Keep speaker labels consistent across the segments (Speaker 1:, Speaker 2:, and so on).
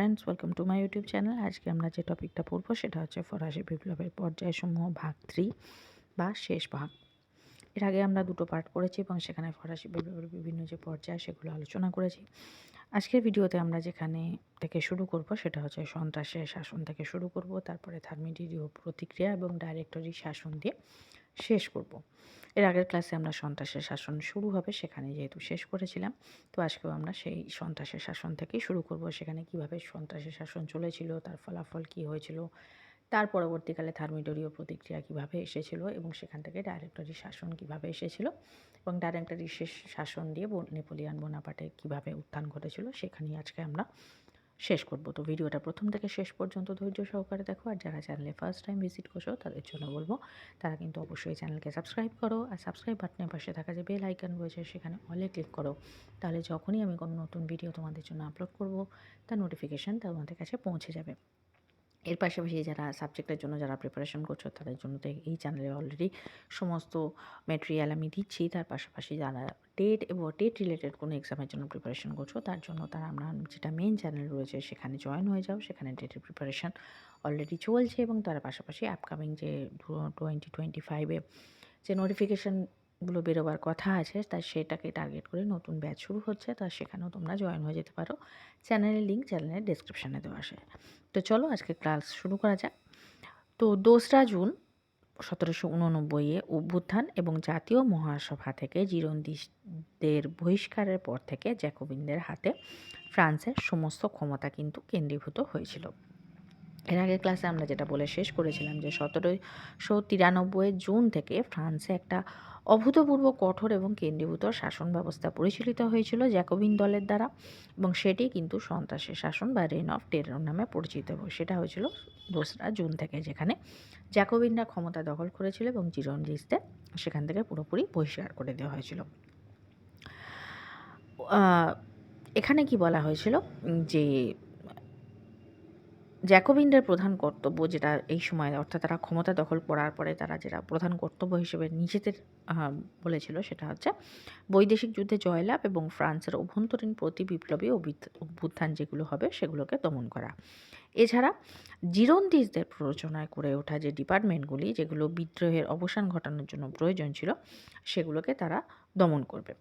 Speaker 1: Friends welcome to my YouTube channel আজকে আমরা যে টপিকটা পড়ব সেটা হচ্ছে ফরাসি বিপ্লবের পর্যায়সমূহ ভাগ থ্রি বা শেষ ভাগ। এর আগে আমরা দুটো পার্ট করেছি এবং সেখানে ফরাসি বিপ্লবের বিভিন্ন যে পর্যায় সেগুলো আলোচনা করেছি। আজকের ভিডিওতে আমরা যেখানে থেকে শুরু করব সেটা হচ্ছে সন্ত্রাসের শাসন থেকে শুরু করব, তারপরে থার্মিডিও প্রতিক্রিয়া এবং ডাইরেক্টরি শাসন দিয়ে। শেষ করব। এর আগের ক্লাসে আমরা সন্ত্রাসের শাসন শুরু হবে সেখানে যেহেতু শেষ করেছিলাম, তো আজকেও আমরা সেই সন্ত্রাসের শাসন থেকেই শুরু করব। সেখানে কীভাবে সন্ত্রাসের শাসন চলেছিল, তার ফলাফল কী হয়েছিল, তার পরবর্তীকালে থার্মিডোরীয় প্রতিক্রিয়া কীভাবে এসেছিল এবং সেখান থেকে ডাইরেক্টরি শাসন কীভাবে এসেছিল এবং ডাইরেক্টরি শেষ শাসন দিয়ে নেপোলিয়ান বোনাপাটে কীভাবে উত্থান ঘটেছিল, সেখানেই আজকে আমরা শেষ করব। তো ভিডিওটা প্রথম থেকে শেষ পর্যন্ত ধৈর্য সহকারে দেখো, আর যারা চ্যানেলে ফার্স্ট টাইম ভিজিট করছ, তাদের জন্য বলব, তারা কিন্তু অবশ্যই চ্যানেলকে সাবস্ক্রাইব করো, আর সাবস্ক্রাইব বাটনের পাশে থাকা যে বেল আইকন রয়েছে, সেখানে অলে ক্লিক করো। তাহলে যখনই আমি কোনো নতুন ভিডিও তোমাদের জন্য আপলোড করব, তার নোটিফিকেশান তোমাদের কাছে পৌঁছে যাবে। এর পাশাপাশি যারা সাবজেক্টের জন্য যারা প্রিপারেশন করছ, তাদের জন্য তো এই চ্যানেলে অলরেডি সমস্ত মেটেরিয়াল আমি দিচ্ছি। তার পাশাপাশি যারা টেট এবং টেট রিলেটেড কোনো এক্সামের জন্য প্রিপারেশন করছ, তার জন্য তারা আমরা যেটা মেন চ্যানেল রয়েছে, সেখানে জয়েন হয়ে যাও। সেখানে টেটের প্রিপারেশান অলরেডি চলছে এবং তার পাশাপাশি আপকামিং যে টোয়েন্টি টোয়েন্টি ফাইভে যে নোটিফিকেশান গুলো বেরোবার কথা আছে, তাই সেটাকে টার্গেট করে নতুন ব্যাচ শুরু হচ্ছে, তা সেখানেও তোমরা জয়েন হয়ে যেতে পারো। চ্যানেলের লিঙ্ক চ্যানেলের ডিসক্রিপশানে দেওয়া আছে। তো চলো আজকে ক্লাস শুরু করা যাক। তো দোসরা জুন সতেরোশো উননব্বইয়ে অভ্যুত্থান এবং জাতীয় মহাসভা থেকে জিরন্দিসদের বহিষ্কারের পর থেকে জ্যাকোবিনদের হাতে ফ্রান্সের সমস্ত ক্ষমতা কিন্তু কেন্দ্রীভূত হয়েছিল। এর আগে ক্লাসে আমরা যেটা বলে শেষ করেছিলাম যে সতেরোশো তিরানব্বই জুন থেকে ফ্রান্সে একটা অভূতপূর্ব কঠোর এবং কেন্দ্রীভূত শাসন ব্যবস্থা পরিচালিত হয়েছিল জ্যাকোবিন দলের দ্বারা এবং সেটি কিন্তু সন্ত্রাসের শাসন বা রেন অফ টেরর নামে পরিচিত সেটা হয়েছিল দোসরা জুন থেকে যেখানে জ্যাকোবিনরা ক্ষমতা দখল করেছিল এবং জিরনজিসদের সেখান থেকে পুরোপুরি বহিষ্কার করে দেওয়া হয়েছিল। এখানে কি বলা হয়েছিল? যে জ্যাকোবিনদের প্রধান কর্তব্য যেটা এই সময়, অর্থাৎ তারা ক্ষমতা দখল করার পরে তারা যেটা প্রধান কর্তব্য হিসেবে নিজেদের বলেছিল সেটা হচ্ছে বৈদেশিক যুদ্ধে জয়লাভ এবং ফ্রান্সের অভ্যন্তরীণ প্রতি বিপ্লবী অভ্যুত্থান যেগুলো হবে সেগুলোকে দমন করা। এছাড়া জিরন্দিসদের প্ররোচনায় করে ওঠা যে ডিপার্টমেন্টগুলি যেগুলো বিদ্রোহের অবসান ঘটানোর জন্য প্রয়োজন ছিল, সেগুলোকে তারা দমন করবে।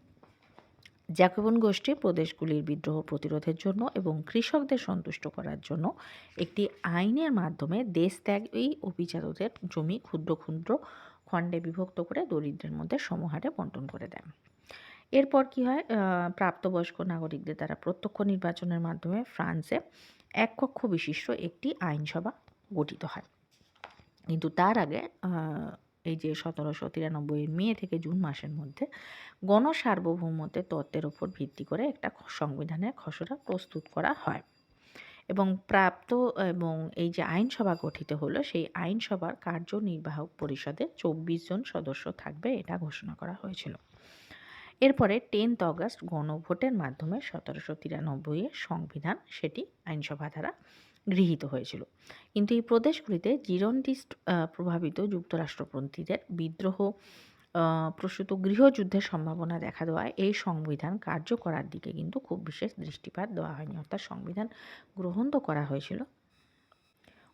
Speaker 1: জ্যাকবন গোষ্ঠী প্রদেশগুলির বিদ্রোহ প্রতিরোধের জন্য এবং কৃষকদের সন্তুষ্ট করার জন্য একটি আইনের মাধ্যমে দেশ ত্যাগ এই অভিজাতদের জমি ক্ষুদ্র ক্ষুদ্র খণ্ডে বিভক্ত করে দরিদ্রের মধ্যে সমহারে বন্টন করে দেন। এরপর কি হয়? প্রাপ্তবয়স্ক নাগরিকদের দ্বারা প্রত্যক্ষ নির্বাচনের মাধ্যমে ফ্রান্সে এক কক্ষ বিশিষ্ট একটি আইনসভা গঠিত হয়। কিন্তু তার আগে এই যে সতেরোশো তিরানব্বইয়ের মে থেকে জুন মাসের মধ্যে গণসার্বভৌমত্বের তত্ত্বের ওপর ভিত্তি করে একটা সংবিধানের খসড়া প্রস্তুত করা হয়। এবং প্রাপ্ত এবং এই যে আইনসভা গঠিত হলো, সেই আইনসভার কার্যনির্বাহক পরিষদে চব্বিশ জন সদস্য থাকবে, এটা ঘোষণা করা হয়েছিল। এরপরে টেন্থ অগাস্ট গণভোটের মাধ্যমে সতেরোশো তিরানব্বইয়ের সংবিধান সেটি আইনসভা দ্বারা গৃহীত হয়েছিল। কিন্তু এই প্রদেশগুলিতে জিরন্ডিস্ট প্রভাবিত যুক্তরাষ্ট্রপন্থীদের বিদ্রোহ প্রসূত গৃহযুদ্ধের সম্ভাবনা দেখা দেওয়ায় এই সংবিধান কার্য করার দিকে কিন্তু খুব বিশেষ দৃষ্টিপাত দেওয়া হয়নি। অর্থাৎ সংবিধান গ্রহণ তো করা হয়েছিল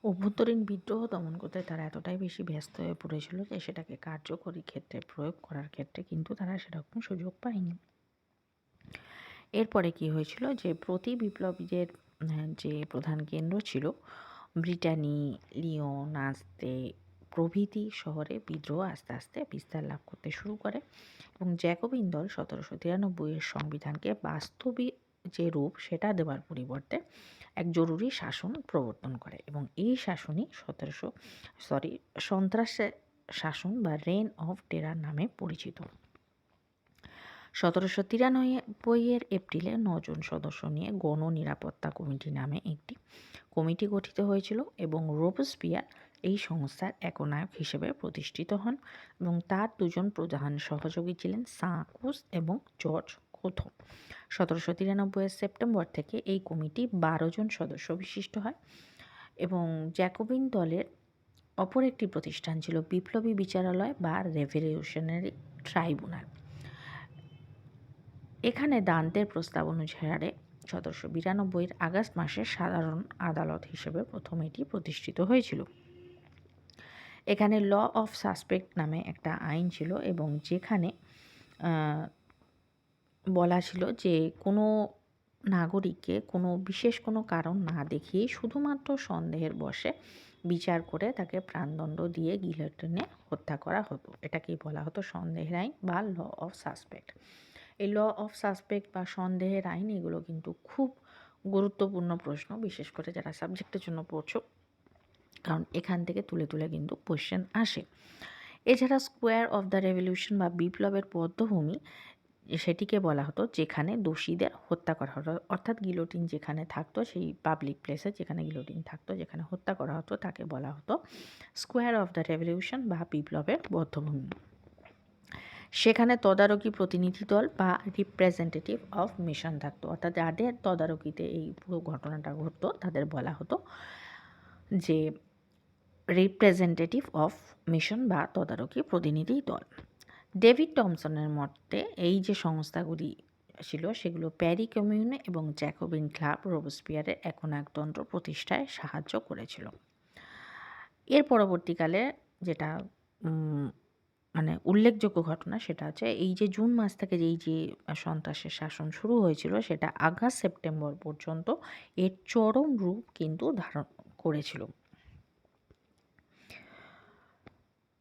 Speaker 1: অভ্যন্তরীণ বিদ্রোহ দমন করতে তারা এতটাই বেশি ব্যস্ত হয়ে পড়েছিল যে সেটাকে কার্যকরী ক্ষেত্রে প্রয়োগ করার ক্ষেত্রে কিন্তু তারা সেরকম সুযোগ পায়নি। এরপরে কি হয়েছিল যে প্রতি বিপ্লবীদের যে প্রধান কেন্দ্র ছিল, ব্রিটানি, লিওন, আস্তে, প্রভৃতি শহরে বিদ্রোহ আস্তে আস্তে বিস্তার লাভ করতে শুরু করে এবং জ্যাকোবিন দল সতেরোশো তিরানব্বইয়ের সংবিধানকে বাস্তবিক যে রূপ সেটা দেওয়ার পরিবর্তে এক জরুরি শাসন প্রবর্তন করে এবং এই শাসনই সতেরোশো সরি সন্ত্রাসের শাসন বা রেন অফ টেরার নামে পরিচিত। সতেরোশো তিরানব্বইয়ের এপ্রিলে নজন সদস্য নিয়ে গণ নিরাপত্তা কমিটি নামে একটি কমিটি গঠিত হয়েছিল এবং রোবসপিয়ার এই সংস্থার একনায়ক হিসেবে প্রতিষ্ঠিত হন এবং তার দুজন প্রধান সহযোগী ছিলেন সাঁকুস এবং জর্জ কোথো সতেরোশো তিরানব্বইয়ের সেপ্টেম্বর থেকে এই কমিটি বারো জন সদস্য বিশিষ্ট হয় এবং জ্যাকোবিন দলের অপর একটি প্রতিষ্ঠান ছিল বিপ্লবী বিচারালয় বা রেভলিউশনারি ট্রাইব্যুনাল। এখানে দান্তের প্রস্তাব অনুসারে সতেরোশো বিরানব্বইয়ের আগস্ট মাসে সাধারণ আদালত হিসেবে প্রথম এটি প্রতিষ্ঠিত হয়েছিল। এখানে ল অফ সাসপেক্ট নামে একটা আইন ছিল এবং যেখানে বলা ছিল যে কোনো নাগরিককে কোনো বিশেষ কোনো কারণ না দেখিয়ে শুধুমাত্র সন্দেহের বসে বিচার করে তাকে প্রাণদণ্ড দিয়ে গিলোটিনে হত্যা করা হতো। এটাকেই বলা হতো সন্দেহের আইন বা ল অফ সাসপেক্ট। এই ল অফ সাসপেক্ট বা সন্দেহের আইন এগুলো কিন্তু খুব গুরুত্বপূর্ণ প্রশ্ন, বিশেষ করে যারা সাবজেক্টের জন্য পড়ছো। কারণ এখান থেকে তুলে তুলে কিন্তু কোয়েশ্চেন আসে। এছাড়া স্কোয়ার অফ দ্য রেভলিউশন বা বিপ্লবের পদ্মভূমি সেটিকে বলা হতো যেখানে দোষীদের হত্যা করা হতো। অর্থাৎ গিলোটিন যেখানে থাকতো, সেই পাবলিক প্লেসে যেখানে গিলোটিন থাকতো, যেখানে হত্যা করা হতো, তাকে বলা হতো স্কোয়ার অফ দ্য রেভলিউশন বা বিপ্লবের বদ্ধভূমি। সেখানে তদারকি প্রতিনিধি দল বা রিপ্রেজেন্টেটিভ অফ মিশন থাকতো। অর্থাৎ যাদের তদারকিতে এই পুরো ঘটনাটা ঘটতো, তাদের বলা হতো যে রিপ্রেজেন্টেটিভ অফ মিশন বা তদারকি প্রতিনিধি দল। ডেভিড টমসনের মতে, এই যে সংস্থাগুলি ছিল, সেগুলো প্যারি কমিউন এবং জ্যাকোবিন ক্লাব রোবসপিয়ারের এখন একতন্ত্র প্রতিষ্ঠায় সাহায্য করেছিল। এর পরবর্তীকালে যেটা মানে উল্লেখযোগ্য ঘটনা সেটা হচ্ছে, এই যে জুন মাস থেকে এই যে সন্ত্রাসের শাসন শুরু হয়েছিল, সেটা আগস্ট সেপ্টেম্বর পর্যন্ত এর চরম রূপ কিন্তু ধারণ করেছিল।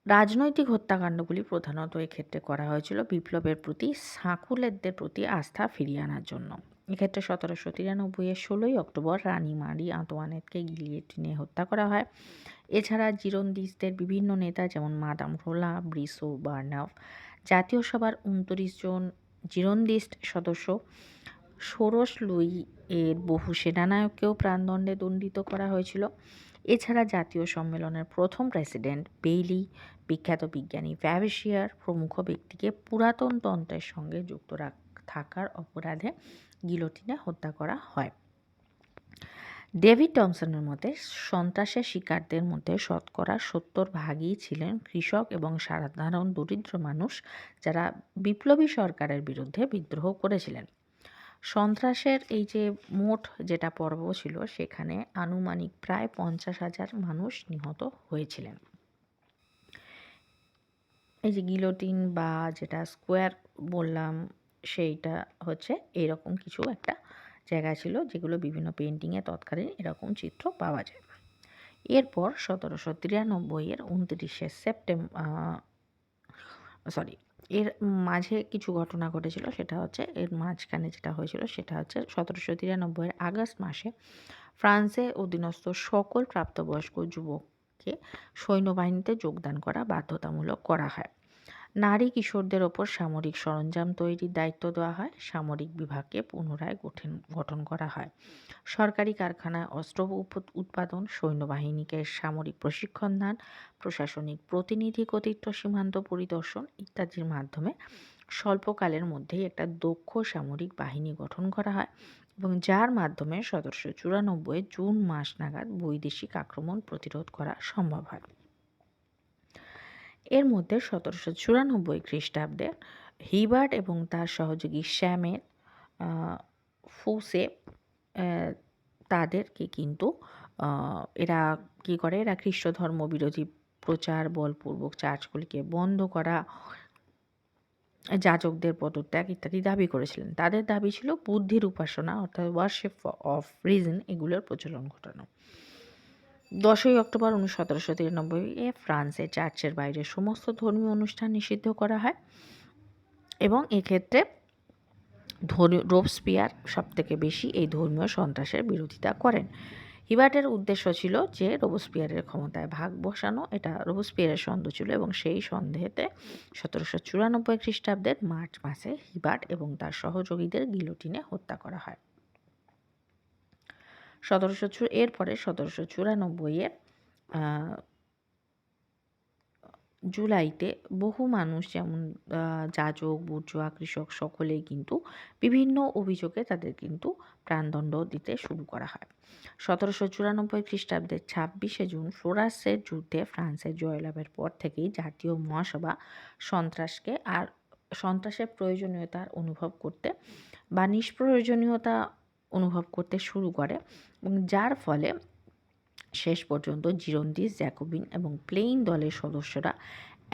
Speaker 1: রাজনৈতিক হত্যাকাণ্ডগুলি প্রধানত এক্ষেত্রে করা হয়েছিল বিপ্লবের প্রতি সাঁকুলেরদের প্রতি আস্থা ফিরিয়ে আনার জন্য। এক্ষেত্রে সতেরোশো তিরানব্বইয়ের ষোলোই অক্টোবর রানী মারি আন্তোয়ানেতকে গিলিয়েটিনে হত্যা করা হয়। এছাড়া জিরন্দিসদের বিভিন্ন নেতা যেমন মাদাম রোলা ব্রিসো বার্নাভ জাতীয় সভার উনত্রিশ জন জিরন্দিস্ট সদস্য ষোড়শ লুই এর বহু সেনানায়ককেও প্রাণদণ্ডে দণ্ডিত করা হয়েছিল। এছাড়া জাতীয় সম্মেলনের প্রথম প্রেসিডেন্ট বেইলি বিখ্যাত বিজ্ঞানী ভ্যাভিশিয়ার প্রমুখ ব্যক্তিকে পুরাতন তন্ত্রের সঙ্গে যুক্ত থাকার অপরাধে গিলোটিনে হত্যা করা হয়। ডেভিড টমসনের মতে, সন্ত্রাসের শিকারদের মধ্যে শতকরা সত্তর ভাগই ছিলেন কৃষক এবং সাধারণ দরিদ্র মানুষ যারা বিপ্লবী সরকারের বিরুদ্ধে বিদ্রোহ করেছিলেন। সন্ত্রাসের এই যে মোট যেটা পর্ব ছিল, সেখানে আনুমানিক প্রায় পঞ্চাশ হাজার মানুষ নিহত হয়েছিলেন। এই যে গিলোটিন বা যেটা স্কোয়ার বললাম, সেইটা হচ্ছে এরকম কিছু একটা জায়গা ছিল যেগুলো বিভিন্ন পেন্টিংয়ে তৎকালীন এরকম চিত্র পাওয়া যায়। এরপর সতেরোশো তিরানব্বইয়ের উনত্রিশে সেপ্টেম্বর সরি এর মাঝে কিছু ঘটনা ঘটেছিল, সেটা হচ্ছে এর মাঝখানে যেটা হয়েছিল সেটা হচ্ছে সতেরোশো তিরানব্বইয়ের আগস্ট মাসে ফ্রান্সে অধীনস্থ সকল প্রাপ্তবয়স্ক যুবককে সৈন্যবাহিনীতে যোগদান করা বাধ্যতামূলক করা হয়। নারী কিশোরদের ওপর সামরিক সরঞ্জাম তৈরির দায়িত্ব দেওয়া হয়। সামরিক বিভাগকে পুনরায় গঠন গঠন করা হয়। সরকারি কারখানায় অস্ত্র উৎপাদন, সৈন্যবাহিনীকে সামরিক প্রশিক্ষণ দান, প্রশাসনিক প্রতিনিধি কর্তৃত্ব সীমান্ত পরিদর্শন ইত্যাদির মাধ্যমে স্বল্পকালের মধ্যেই একটা দক্ষ সামরিক বাহিনী গঠন করা হয়। এবং যার মাধ্যমে সতেরোশো চুরানব্বই জুন মাস নাগাদ বৈদেশিক আক্রমণ প্রতিরোধ করা সম্ভব হয়। এর মধ্যে সতেরোশো চুরানব্বই খ্রিস্টাব্দে হিবার্ট এবং তার সহযোগী শ্যামের ফুসে তাদেরকে কিন্তু এরা কী করে? এরা খ্রিস্ট ধর্ম বিরোধী প্রচার, বলপূর্বক চার্চগুলিকে বন্ধ করা যাজকদের পদত্যাগ ইত্যাদি দাবি করেছিলেন। তাদের দাবি ছিল বুদ্ধির উপাসনা অর্থাৎ ওয়ার্শিপ অফ রিজন এগুলোর প্রচলন ঘটানো। দশই অক্টোবর উনিশ সতেরোশো তিরানব্বই এ ফ্রান্সে চার্চের বাইরে সমস্ত ধর্মীয় অনুষ্ঠান নিষিদ্ধ করা হয় এবং এক্ষেত্রে রোবসপিয়ার সব থেকে বেশি এই ধর্মীয় সন্ত্রাসের বিরোধিতা করেন। হিবার্টের উদ্দেশ্য ছিল যে রোবোস্পিয়ারের ক্ষমতায় ভাগ বসানো। এটা রোবোস্পিয়ারের সন্দেহ ছিল এবং সেই সন্দেহেতে সতেরোশো চুরানব্বই খ্রিস্টাব্দের মার্চ মাসে হিবার্ট এবং তার সহযোগীদের গিলোটিনে হত্যা করা হয়। সতেরোশো এরপরে সতেরোশো চুরানব্বইয়ের জুলাইতে বহু মানুষ যেমন যাজক, বুর্জোয়া, কৃষক সকলেই কিন্তু বিভিন্ন অভিযোগে তাদের কিন্তু প্রাণদণ্ড দিতে শুরু করা হয়। সতেরোশো চুরানব্বই খ্রিস্টাব্দের ছাব্বিশে জুন ফ্লোরাসের যুদ্ধে ফ্রান্সের জয়লাভের পর থেকেই জাতীয় মহাসভা সন্ত্রাসকে আর সন্ত্রাসের প্রয়োজনীয়তার অনুভব করতে বা নিষ্প্রয়োজনীয়তা অনুভব করতে শুরু করে এবং যার ফলে শেষ পর্যন্ত জিরন্দিস, জ্যাকোবিন এবং প্লেইন দলের সদস্যরা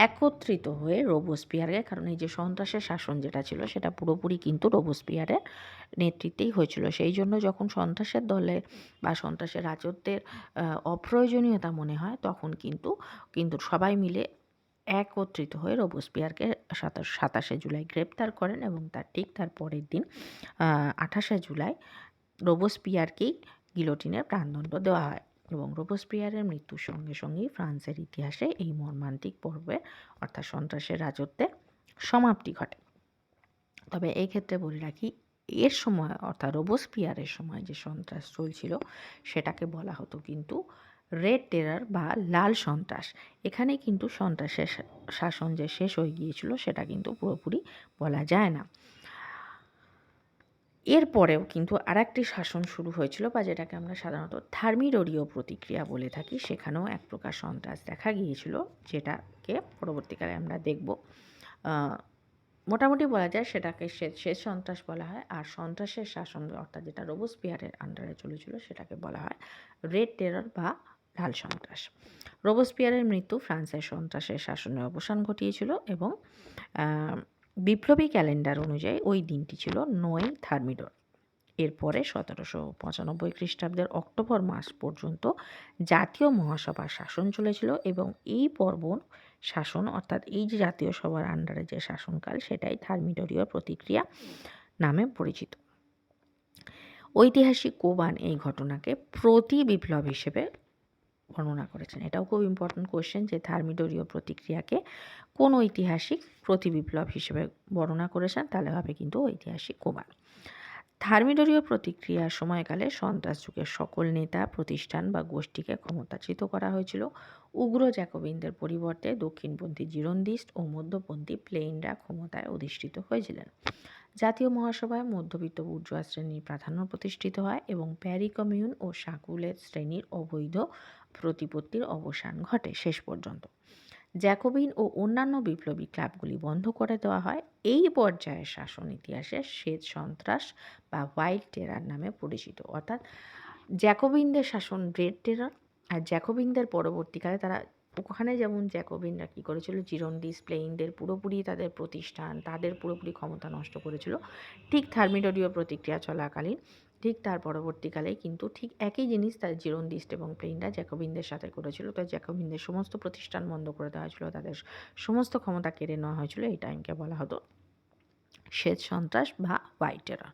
Speaker 1: একত্রিত হয়ে রোবোস্পিয়ারকে কারণ এই যে সন্ত্রাসের শাসন যেটা ছিল সেটা পুরোপুরি কিন্তু রোবোস্পিয়ারের নেতৃত্বেই হয়েছিল। সেই জন্য যখন সন্ত্রাসের দলে বা সন্ত্রাসের রাজত্বের অপ্রয়োজনীয়তা মনে হয়, তখন কিন্তু কিন্তু সবাই মিলে একত্রিত হয়ে রোবোস্পিয়ারকে সাতাশ, সাতাশে জুলাই গ্রেপ্তার করেন এবং তার ঠিক তার পরের দিন আঠাশে জুলাই রোবোস্পিয়ারকেই গিলোটিনের প্রাণদণ্ড দেওয়া হয়। এবং রোবোস্পিয়ারের মৃত্যুর সঙ্গে সঙ্গেই ফ্রান্সের ইতিহাসে এই মর্মান্তিক পর্বে, অর্থাৎ সন্ত্রাসের রাজত্বের সমাপ্তি ঘটে। তবে এই ক্ষেত্রে বলে রাখি, এর সময়, অর্থাৎ রোবোস্পিয়ারের সময় যে সন্ত্রাস চলছিল, সেটাকে বলা হতো কিন্তু রেড টেরার বা লাল সন্ত্রাস। এখানে কিন্তু সন্ত্রাসের শাসন যে শেষ হয়ে গিয়েছিল, সেটা কিন্তু পুরোপুরি বলা যায় না। এরপরেও কিন্তু আরেকটি শাসন শুরু হয়েছিল বা যেটাকে আমরা সাধারণত থার্মিডোরীয় প্রতিক্রিয়া বলে থাকি, সেখানেও এক প্রকার সন্ত্রাস দেখা গিয়েছিল, যেটাকে পরবর্তীকালে আমরা দেখব। মোটামুটি বলা যায় সেটাকে শেষ সন্ত্রাস বলা হয়, আর সন্ত্রাসের শাসন অর্থাৎ যেটা রোবোস্পিয়ারের আন্ডারে চলেছিল সেটাকে বলা হয় রেড টেরর বা লাল সন্ত্রাস। রোবোস্পিয়ারের মৃত্যু ফ্রান্সের সন্ত্রাসের শাসনের অবসান ঘটিয়েছিল এবং বিপ্লবী ক্যালেন্ডার অনুযায়ী ওই দিনটি ছিল নয় থার্মিডর। এরপরে সতেরোশো পঁচানব্বই খ্রিস্টাব্দের অক্টোবর মাস পর্যন্ত জাতীয় মহাসভার শাসন চলেছিল এবং এই পর্ব শাসন, অর্থাৎ এই যে জাতীয় সভার আন্ডারে যে শাসনকাল, সেটাই থার্মিডরীয় প্রতিক্রিয়া নামে পরিচিত। ঐতিহাসিক কোবান এই ঘটনাকে প্রতি বিপ্লব হিসেবে বর্ণনা করেছেন। এটাও খুব ইম্পর্টেন্ট কোয়েশ্চেন যে থার্মিডোরীয় প্রতিক্রিয়াকে কোন ঐতিহাসিক প্রতিবিপ্লব হিসেবে বর্ণনা করেছেন, তাহলে হবে কিন্তু ঐতিহাসিক কোমান থার্মিডোরীয় প্রতিক্রিয়ার সময়কালে সন্ত্রাস যুগের সকল নেতা, প্রতিষ্ঠান বা গোষ্ঠীকে ক্ষমতাচ্যুত করা হয়েছিল। উগ্র জ্যাকোবিনদের পরিবর্তে দক্ষিণপন্থী জিরন্দিস্ট ও মধ্যপন্থী প্লেইনরা ক্ষমতায় অধিষ্ঠিত হয়েছিলেন। জাতীয় মহাসভায় মধ্যবিত্ত বুর্জোয়া শ্রেণির প্রাধান্য প্রতিষ্ঠিত হয় এবং প্যারি কমিউন ও সাকুলের শ্রেণির অবৈধ প্রতিপত্তির অবসান ঘটে শেষ পর্যন্ত। জ্যাকোবিন ও অন্যান্য বিপ্লবী ক্লাবগুলি বন্ধ করে দেওয়া হয়। এই পর্যায়ের শাসন ইতিহাসে শ্বেত সন্ত্রাস বা হোয়াইট টেরার নামে পরিচিত। অর্থাৎ জ্যাকোবিনদের শাসন রেড টেরার, আর জ্যাকোবিনদের পরবর্তীকালে তারা ওখানে যেমন জ্যাকোবিনরা কী করেছিল জিরন্ডিস প্লেইনদের পুরোপুরি তাদের প্রতিষ্ঠান, তাদের পুরোপুরি ক্ষমতা নষ্ট করেছিল। ঠিক থার্মিডোরীয় প্রতিক্রিয়া চলাকালীন, ঠিক তার পরবর্তীকালে কিন্তু ঠিক একই জিনিস তার জিরন্দিস্ট এবং প্লেইনরা জ্যাকোবিনদের সাথে করেছিল। তো জ্যাকোবিনদের সমস্ত প্রতিষ্ঠান বন্ধ করে দেওয়া হয়েছিল, তাদের সমস্ত ক্ষমতা কেড়ে নেওয়া হয়েছিল, এই টাইমকে বলা হতো। শ্বেত সন্ত্রাস বা হোয়াইটেরা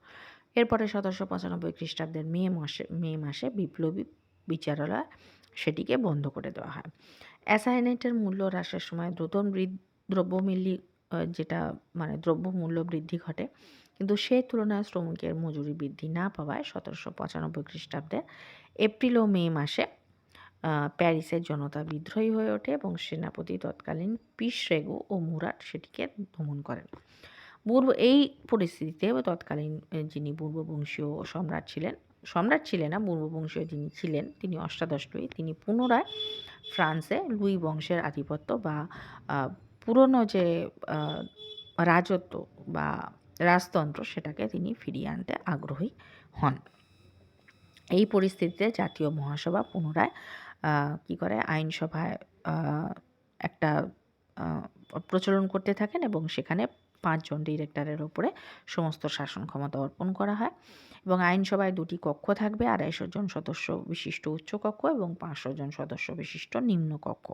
Speaker 1: এরপরে সতেরোশো পঁচানব্বই খ্রিস্টাব্দের মে মাসে মে মাসে বিপ্লবী বিচারালয় সেটিকে বন্ধ করে দেওয়া হয়। অ্যাসাইনেটের মূল্য হ্রাসের সময় দ্রুত দ্রব্যমূল্য যেটা মানে দ্রব্যমূল্য বৃদ্ধি ঘটে। কিন্তু সেই তুলনায় শ্রমিকের মজুরি বৃদ্ধি না পাওয়ায় সতেরোশো পঁচানব্বই খ্রিস্টাব্দে এপ্রিল ও মে মাসে প্যারিসের জনতা বিদ্রোহী হয়ে ওঠে এবং সেনাপতি তৎকালীন পিস রেগু ও মুরাট সেটিকে দমন করেন। পূর্ব, এই পরিস্থিতিতে তৎকালীন যিনি পূর্ববংশীয় সম্রাট ছিলেন সম্রাট ছিলেন না, পূর্ববংশীয় যিনি ছিলেন, তিনি অষ্টাদশ তিনি পুনরায় ফ্রান্সে লুই বংশের আধিপত্য বা পুরনো যে রাজত্ব বা রাজতন্ত্র সেটাকে তিনি ফিরিয়ে আনতে আগ্রহী হন। এই পরিস্থিতিতে জাতীয় মহাসভা পুনরায় কি করে? আইনসভায় একটা প্রচলন করতে থাকেন এবং সেখানে পাঁচজন ডিরেক্টরের ওপরে সমস্ত শাসন ক্ষমতা অর্পণ করা হয়। এবং আইনসভায় দুটি কক্ষ থাকবে, আড়াইশো জন সদস্য বিশিষ্ট উচ্চ কক্ষ এবং পাঁচশো জন সদস্য বিশিষ্ট নিম্ন কক্ষ।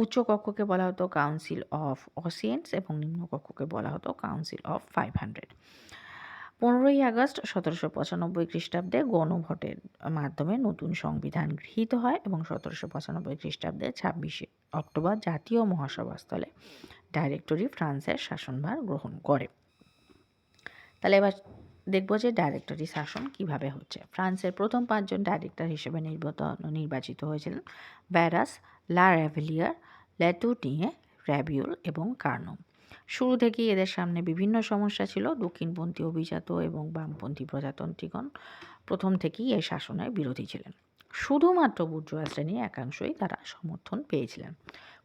Speaker 1: উচ্চ কক্ষকে বলা হতো কাউন্সিল অফ অসিয়েন্স এবং নিম্ন কক্ষকে বলা হতো কাউন্সিল অফ ফাইভ হান্ড্রেড পনেরোই আগস্ট সতেরোশো পঁচানব্বই খ্রিস্টাব্দে গণভোটের মাধ্যমে নতুন সংবিধান গৃহীত হয় এবং সতেরোশো পঁচানব্বই খ্রিস্টাব্দে ছাব্বিশে অক্টোবর জাতীয় মহাসভাস্থলে ডাইরেক্টরি ফ্রান্সের শাসনভার গ্রহণ করে। তাহলে এবার দেখব যে ডাইরেক্টরি শাসন কীভাবে হচ্ছে। ফ্রান্সের প্রথম পাঁচজন ডাইরেক্টর হিসেবে নির্বাচিত হয়েছিলেন ব্যারাস, লা র্যাভেলিয়ার ল্যাটুটিয়ে র্যাবিউল এবং কার্নো। শুরু থেকেই এদের সামনে বিভিন্ন সমস্যা ছিল, দক্ষিণপন্থী অভিজাত এবং বামপন্থী প্রজাতন্ত্রীগণ প্রথম থেকেই এই শাসনের বিরোধী ছিলেন। শুধুমাত্র বুর্জোয়া শ্রেণির একাংশই তারা সমর্থন পেয়েছিলেন।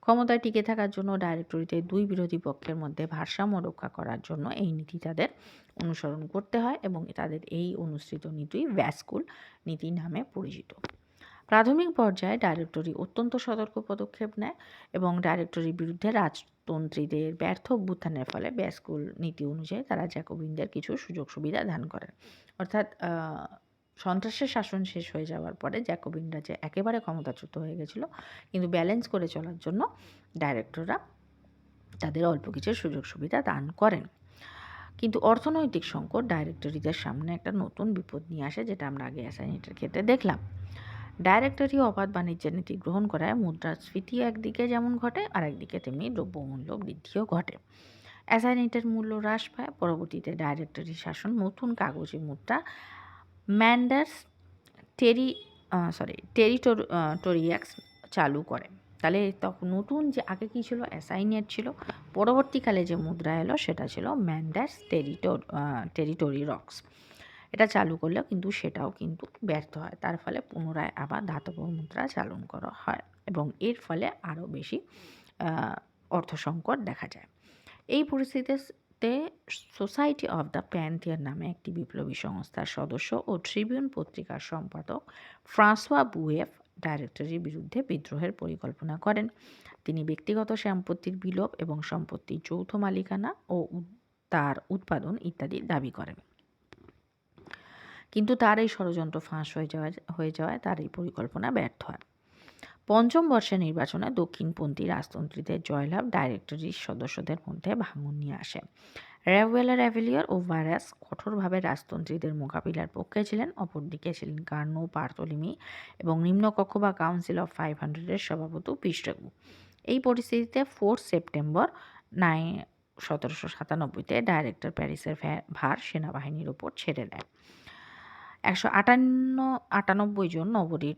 Speaker 1: ক্ষমতায় টিকে থাকার জন্য ডাইরেক্টরিতে দুই বিরোধী পক্ষের মধ্যে ভারসাম্য রক্ষা করার জন্য এই নীতি তাদের অনুসরণ করতে হয় এবং তাদের এই অনুসৃত নীতি ভ্যাসকুল নীতি নামে পরিচিত। প্রাথমিক পর্যায়ে ডাইরেক্টরি অত্যন্ত সতর্ক পদক্ষেপ নেয় এবং ডাইরেক্টরির বিরুদ্ধে রাজতন্ত্রীদের ব্যর্থ অভ্যুত্থানের ফলে ব্যাসকুল নীতি অনুযায়ী তারা জ্যাকোবিনদের কিছু সুযোগ সুবিধা দান করেন। অর্থাৎ সন্ত্রাসের শাসন শেষ হয়ে যাওয়ার পরে জ্যাকোবিনরা যে একেবারে ক্ষমতাচ্যুত হয়ে গেছিল, কিন্তু ব্যালেন্স করে চলার জন্য ডাইরেক্টররা তাদের অল্প কিছু সুযোগ সুবিধা দান করেন। কিন্তু অর্থনৈতিক সংকট ডাইরেক্টরিদের সামনে একটা নতুন বিপদ নিয়ে আসে, যেটা আমরা আগে অ্যাসাইনেটের ক্ষেত্রে দেখলাম। ডাইরেক্টরি অবাধ বাণিজ্যের নীতি গ্রহণ করায় মুদ্রাস্ফীতি একদিকে যেমন ঘটে আর একদিকে তেমনি দ্রব্যমূল্য বৃদ্ধিও ঘটে। অ্যাসাইনেটের মূল্য হ্রাস পায়, পরবর্তীতে ডাইরেক্টরি শাসন নতুন কাগজে মুদ্রা ম্যান্ডার্স টেরি সরি টেরিটোরিয়াক্স চালু করে। তাহলে তখন নতুন যে আগে কী ছিল? অ্যাসাইনেট ছিল। পরবর্তীকালে যে মুদ্রা এলো, সেটা ছিল ম্যান্ডার্স টেরিটোর টেরিটোরি রক্স। এটা চালু করলেও কিন্তু সেটাও কিন্তু ব্যর্থ হয়। তার ফলে পুনরায় আবার ধাতব মুদ্রা চালন করা হয় এবং এর ফলে আরও বেশি অর্থ সংকট দেখা যায়। এই পরিস্থিতিতে সোসাইটি অফ দ্য প্যান্থিয়ার নামে একটি বিপ্লবী সংস্থার সদস্য ও ট্রিবিউন পত্রিকার সম্পাদক ফ্রাঁসোয়া বুয়েফ ডাইরেক্টরির বিরুদ্ধে বিদ্রোহের পরিকল্পনা করেন। তিনি ব্যক্তিগত সম্পত্তির বিলোপ এবং সম্পত্তির যৌথ মালিকানা ও তার উৎপাদন ইত্যাদি দাবি করেন। কিন্তু তার এই ষড়যন্ত্র ফাঁস হয়ে যাওয়া হয়ে যাওয়ায় তার এই পরিকল্পনা ব্যর্থ হয়। পঞ্চম বর্ষের নির্বাচনে দক্ষিণপন্থী রাজতন্ত্রীদের জয়লাভ ডাইরেক্টরির সদস্যদের মধ্যে ভাঙন নিয়ে আসে। র্যাভেলার অ্যাভেলিয়ার ও ভাইরাস কঠোরভাবে রাজতন্ত্রীদের মোকাবিলার পক্ষে ছিলেন, অপরদিকে ছিলেন কার্নো পার্তলিমি এবং নিম্নকক্ষ বা কাউন্সিল অফ ফাইভ হান্ড্রেডের সভাপতি পিস্টগু এই পরিস্থিতিতে ফোর্থ সেপ্টেম্বর নাইন, সতেরোশো সাতানব্বইতে ডাইরেক্টর প্যারিসের ভার সেনাবাহিনীর ওপর ছেড়ে দেয়। একশো আটান্ন, আটানব্বই জন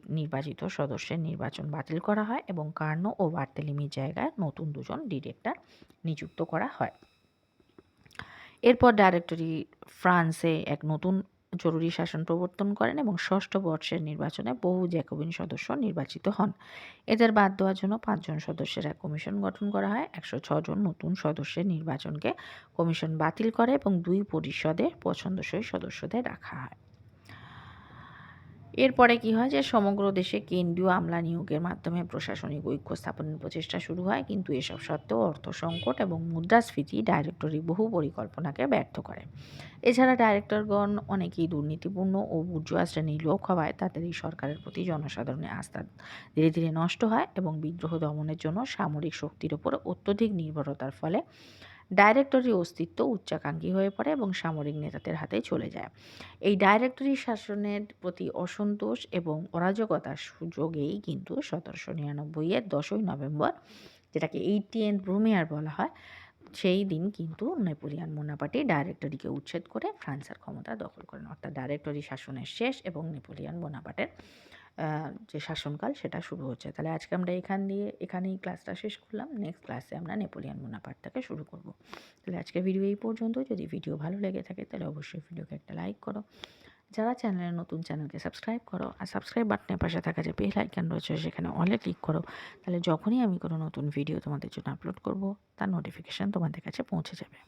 Speaker 1: নির্বাচিত সদস্যের নির্বাচন বাতিল করা হয় এবং কার্নো ও বার্তেলিমির জায়গায় নতুন দুজন ডিরেক্টর নিযুক্ত করা হয়। এরপর ডাইরেক্টরি ফ্রান্সে এক নতুন জরুরি শাসন প্রবর্তন করেন এবং ষষ্ঠ বর্ষের নির্বাচনে বহু জ্যাকোবিন সদস্য নির্বাচিত হন। এদের বাদ দেওয়ার জন্য পাঁচজন সদস্যের এক কমিশন গঠন করা হয়। একশো ছজন নতুন সদস্যের নির্বাচনকে কমিশন বাতিল করে এবং দুই পরিষদের পছন্দসই সদস্যদের রাখা হয়। এরপরে কি হয় যে সমগ্র দেশে কেন্দ্রীয় আমলা নিয়োগের মাধ্যমে প্রশাসনিক ঐক্য স্থাপনের প্রচেষ্টা শুরু হয়। কিন্তু এসব সত্ত্বেও অর্থ সংকট এবং মুদ্রাস্ফীতি ডাইরেক্টরি বহু পরিকল্পনাকে ব্যর্থ করে। এছাড়া ডাইরেক্টরগণ অনেকেই দুর্নীতিপূর্ণ ও বুর্জুয়া শ্রেণির লোক হওয়ায় তাদের এই সরকারের প্রতি জনসাধারণের আস্থা ধীরে ধীরে নষ্ট হয় এবং বিদ্রোহ দমনের জন্য সামরিক শক্তির ওপর অত্যধিক নির্ভরতার ফলে ডাইরেক্টরি অস্তিত্ব উচ্চাকাঙ্ক্ষী হয়ে পড়ে এবং সামরিক নেতাদের হাতে চলে যায়। এই ডাইরেক্টরি শাসনের প্রতি অসন্তোষ এবং অরাজকতার সুযোগেই কিন্তু সতেরোশো নিরানব্বইয়ের দশই নভেম্বর, যেটাকে এইটিএন ব্রুমিয়ার বলা হয়, সেই দিন কিন্তু নেপোলিয়ান মোনাপাটি ডাইরেক্টরিকে উচ্ছেদ করে ফ্রান্সের ক্ষমতা দখল করেন। অর্থাৎ ডাইরেক্টরি শাসনের শেষ এবং নেপোলিয়ান বোনাপাটের যে শাসনকাল সেটা শুরু হচ্ছে। তাহলে আজকে আমরা এখান দিয়ে, এখানেই ক্লাসটা শেষ করলাম। নেক্সট ক্লাসে আমরা নেপোলিয়ান মোনাপাট থেকে শুরু করব। তাহলে আজকে ভিডিও এই পর্যন্ত। যদি ভিডিও ভালো লেগে থাকে, তাহলে অবশ্যই ভিডিওকে একটা লাইক করো। যারা চ্যানেলে নতুন চ্যানেলকে সাবস্ক্রাইব করো। আর সাবস্ক্রাইব বাটনের পাশে থাকা যে বেল আইকন রয়েছে, সেখানে অলে ক্লিক করো। তাহলে যখনই আমি কোনো নতুন ভিডিও তোমাদের জন্য আপলোড করব, তার নোটিফিকেশান তোমাদের কাছে পৌঁছে যাবে।